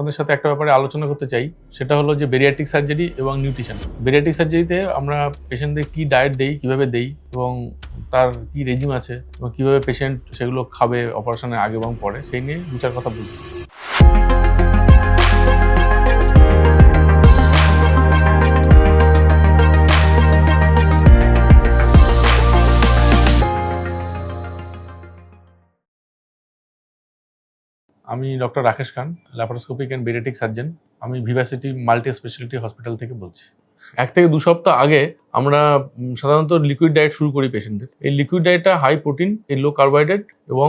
আপনাদের সাথে একটা ব্যাপারে আলোচনা করতে চাই, সেটা হলো যে বেরিয়াটিক সার্জারি এবং নিউট্রিশন বেরিয়াটিক সার্জারিতে আমরা পেশেন্টদের কি ডায়েট দেই, কীভাবে দেই, এবং তার কি রেজিম আছে, এবং কীভাবে পেশেন্ট সেগুলো খাবে অপারেশনের আগে এবং পরে, সেই নিয়ে দু চার কথা বলছি আমি doctor Rakesh Khan laparoscopic and bariatric surgeon আমি ভিভাসিটি মাল্টি স্পেশালিটি হসপিটাল থেকে বলছি। এক থেকে দু সপ্তাহ আগে আমরা সাধারণত লিকুইড ডায়েট শুরু করি পেশেন্টদের এই লিকুইড ডায়েটটা হাই প্রোটিন এই লো কার্বোহাইড্রেট এবং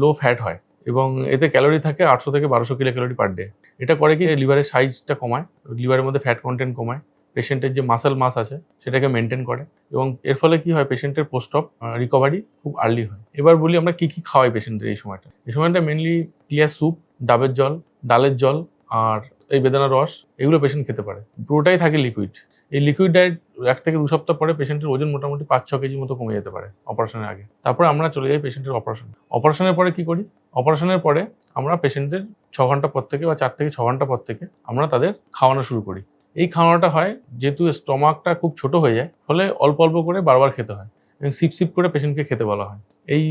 লো ফ্যাট হয়। এবং এতে ক্যালোরি থাকে আটশো থেকে বারোশো কিলো ক্যালোরি পার ডে এটা করে কি লিভারের সাইজটা কমায় লিভারের মধ্যে ফ্যাট কন্টেন্ট কমায়। পেশেন্টের যে মাসেল মাস আছে, সেটাকে মেনটেন করে এবং এর ফলে কি হয়, পেশেন্টের পোস্ট অফ রিকভারি খুব আর্লি হয়। এবার বলি আমরা কি কি খাওয়াই পেশেন্টের এই সময়টা। এই সময়টা মেনলি ক্লিয়ার স্যুপ ডাবের জল, ডালের জল আর এই বেদানা রস, এগুলো পেশেন্ট খেতে পারে। পুরোটাই থাকে লিকুইড এই লিকুইড ডায়েট এক থেকে দু সপ্তাহ পরে পেশেন্টের ওজন মোটামুটি পাঁচ ছ কেজি মতো কমে যেতে পারে অপারেশনের আগে। তারপরে আমরা চলে যাই পেশেন্টের অপারেশন অপারেশনের পরে কি করি? অপারেশনের পরে আমরা পেশেন্টদের ছ ঘণ্টা পর থেকে বা চার থেকে ছ ঘণ্টা পর থেকে আমরা তাদের খাওয়ানো শুরু করি। এই খাওয়ানোটা হয় যেহেতু স্টমাকটা খুব ছোট হয়ে যায়, ফলে অল্প অল্প করে বারবার খেতে হয় এবং সিপ সিপ করে পেশেন্টকে খেতে বলা হয়। এই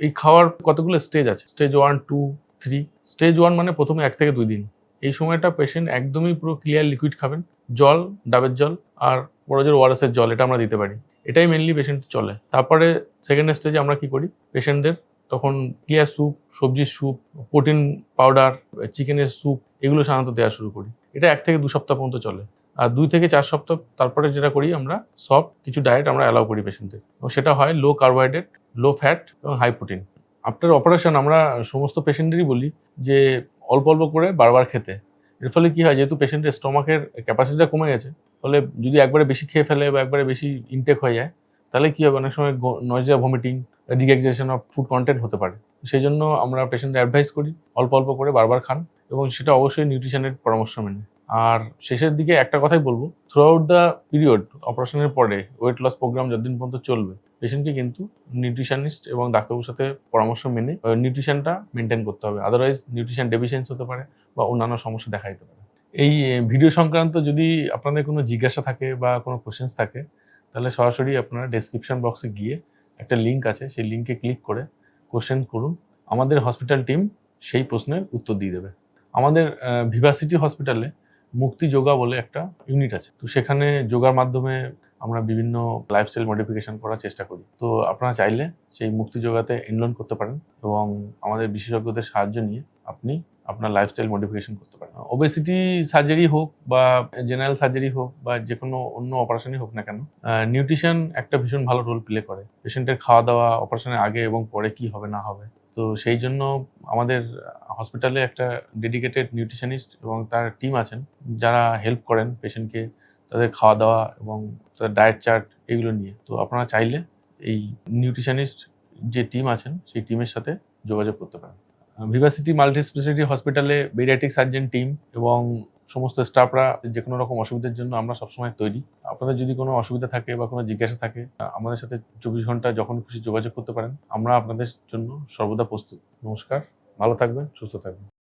এই খাওয়ার কতগুলো স্টেজ আছে? Stage one two three stage one মানে প্রথমে এক থেকে দুই দিন। এই সময়টা পেশেন্ট একদমই পুরো ক্লিয়ার লিকুইড খাবেন, জল, ডাবের জল আর বড় জোর ওয়ারেসের জল, এটা আমরা দিতে পারি। এটাই মেনলি পেশেন্ট চলে। তারপরে সেকেন্ড স্টেজে আমরা কি করি? পেশেন্টদের তখন ক্লিয়ার স্যুপ সবজির স্যুপ প্রোটিন পাউডার চিকেনের স্যুপ এগুলো সাধারণত দেওয়া শুরু করি। এটা এক থেকে দু সপ্তাহ পর্যন্ত চলে। আর দুই থেকে চার সপ্তাহ তারপরে যেটা করি আমরা, সব কিছু ডায়েট আমরা অ্যালাউ করি পেশেন্টদের এবং সেটা হয় লো কার্বোহাইড্রেট লো ফ্যাট এবং হাই প্রোটিন আফটার অপারেশন আমরা সমস্ত পেশেন্টেরই বলি যে, অল্প অল্প করে বারবার খেতে। এর ফলে কী হয়, যেহেতু পেশেন্টের স্টমাকের ক্যাপাসিটিটা কমে গেছে, ফলে যদি একবারে বেশি খেয়ে ফেলে বা একবারে বেশি ইনটেক হয়ে যায়, তাহলে কী হবে? অনেক সময় nausea vomiting degradation of food content হতে পারে। সেই জন্য আমরা পেশেন্টদের অ্যাডভাইস করি, অল্প অল্প করে বারবার খান। এবং সেটা অবশ্যই নিউট্রিশনের পরামর্শ মেনে। আর শেষের দিকে একটা কথাই বলব থ্রু আউট দ্য পিরিয়ড অপারেশনের পরে ওয়েট লস প্রোগ্রাম যতদিন পর্যন্ত চলবে পেশেন্টকে কিন্তু নিউট্রিশনিস্ট এবং ডাক্তারবাবুর সাথে পরামর্শ মেনে নিউট্রিশনটা মেনটেন করতে হবে। আদারওয়াইজ নিউট্রিশন ডেফিসিয়েন্সি হতে পারে বা অন্যান্য সমস্যা দেখা দিতে পারে। এই ভিডিও সংক্রান্ত যদি আপনাদের কোনো জিজ্ঞাসা থাকে বা কোনো কোশ্চেন্স থাকে, তাহলে সরাসরি আপনারা ডেসক্রিপশন বক্সে গিয়ে একটা লিঙ্ক আছে, সেই লিঙ্কে ক্লিক করে কোশ্চেন করুন। আমাদের হসপিটাল টিম সেই প্রশ্নের উত্তর দিয়ে দেবে। আমাদের ভিভাসিটি হসপিটালে মুক্তি যোগা বলে একটা ইউনিট আছে। তো সেখানে যোগার মাধ্যমে আমরা বিভিন্ন লাইফস্টাইল মডিফিকেশন করার চেষ্টা করি। তো আপনারা চাইলে সেই মুক্তি যোগাতে এনরোল করতে পারেন এবং আমাদের বিশেষজ্ঞদের সাহায্য নিয়ে আপনি আপনার লাইফস্টাইল মডিফিকেশন করতে পারেন। ওবেসিটি সার্জারি হোক বা জেনারেল সার্জারি হোক বা যে কোনো অন্য অপারেশনই হোক না কেন নিউট্রিশন একটা ভীষণ ভালো রোল প্লে করে। পেশেন্টের খাওয়া দাওয়া অপারেশনের আগে এবং পরে কি হবে না হবে। তো সেই জন্য আমাদের হসপিটালে একটা ডেডিকেটেড নিউট্রিশনিস্ট এবং তার টিম আছেন, যারা হেল্প করেন পেশেন্টকে তাদের খাওয়া দাওয়া এবং তাদের ডায়েট চার্ট এগুলো নিয়ে। তো আপনারা চাইলে এই নিউট্রিশনিস্ট যে টিম আছেন, সেই টিমের সাথে যোগাযোগ করতে পারেন। ভিভাসিটি মাল্টি স্পেশালিটি হসপিটালে বেরিয়াটিক সার্জন টিম এবং সমস্ত স্টাফরা যে কোনো রকম অসুবিধার জন্য আমরা সবসময় তৈরি। আপনাদের যদি কোনো অসুবিধা থাকে বা কোনো জিজ্ঞাসা থাকে, আমাদের সাথে চব্বিশ ঘণ্টা যখন খুশি যোগাযোগ করতে পারেন। আমরা আপনাদের জন্য সর্বদা প্রস্তুত। নমস্কার, ভালো থাকবেন, সুস্থ থাকবেন।